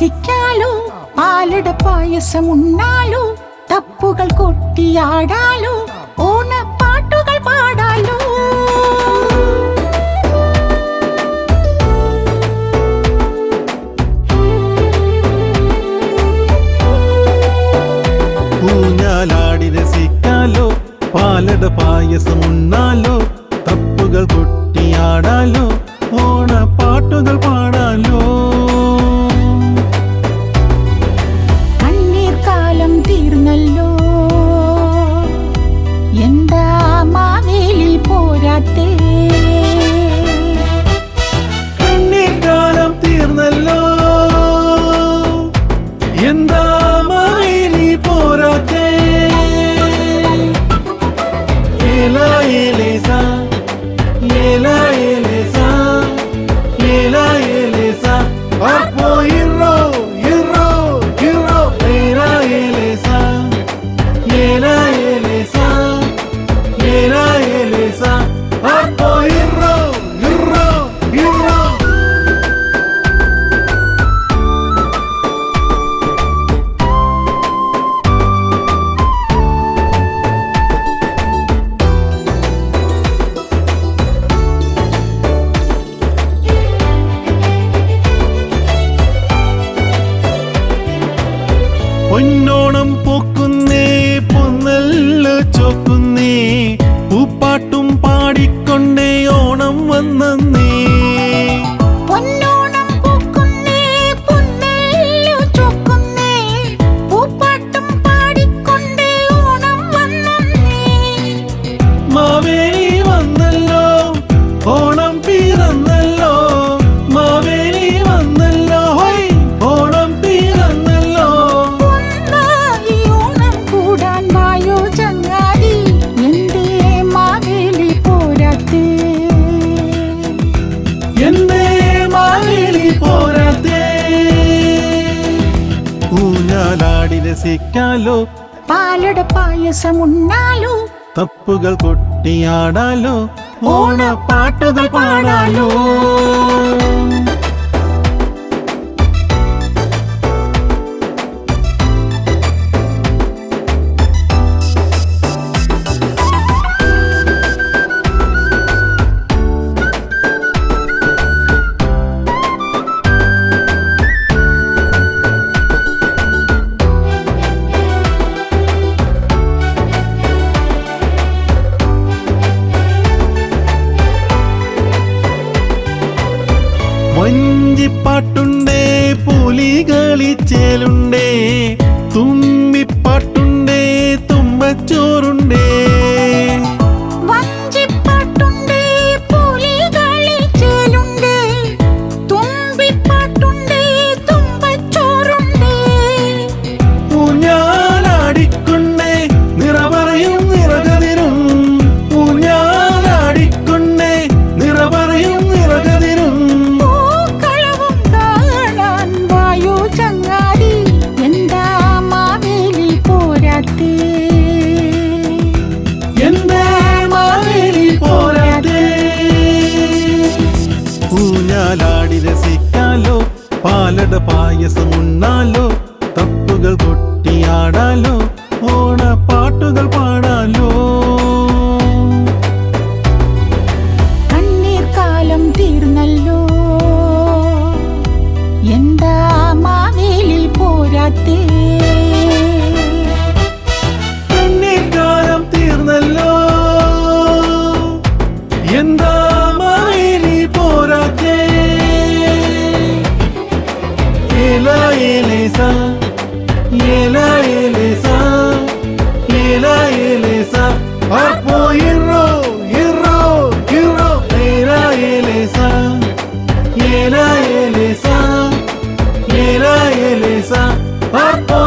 രസിക്കാലോ പാലട പായസം ഉണ്ണാലോ തപ്പുകൾ കൊട്ടിയാടാലോ ഓണപ്പാട്ടുകൾ പാടാലോ. ഊഞ്ഞാലാടി രസിക്കാലോ പാലട പായസം ഉണ്ണാലോ തപ്പുകൾ കൊട്ടിയാടാലോ ഓണപ്പാട്ടുകൾ പാടാലോ. കാലം തീർന്നല്ലോ. എന്താ മാവേലി പോരാത്തേ? ഏല ഏലേസ ഏല ഏല പൊന്നോണം പൊക്കുന്നേ പൊന്നല്ല ചോക്കുന്നേ. പൂപ്പാട്ടും പാടിക്കൊണ്ടേ ഓണം വന്നേ പോരാത്തേ. ഊഞ്ഞാലാടി രസിക്കാലോ പാലട പായസം ഉണ്ണാലോ. തപ്പുകൾ കൊട്ടിയാടാലോ. ഓണപ്പാട്ടുകൾ പാടാലോ. കളിച്ചേലുണ്ടേ തുമ്പിപ്പാട്ടുണ്ടേ തുമ്പച്ചോറുണ്ടേ. ഊഞ്ഞാലാടി രസിക്കാലോ പാലട പായസം ഉണ്ണാലോ அப்போ இர்ரோ இர்ரோ இர்ரோ ஏலா ஏலேசா. ஏலா ஏலேசா. ஏலா ஏலேசா. அப்போ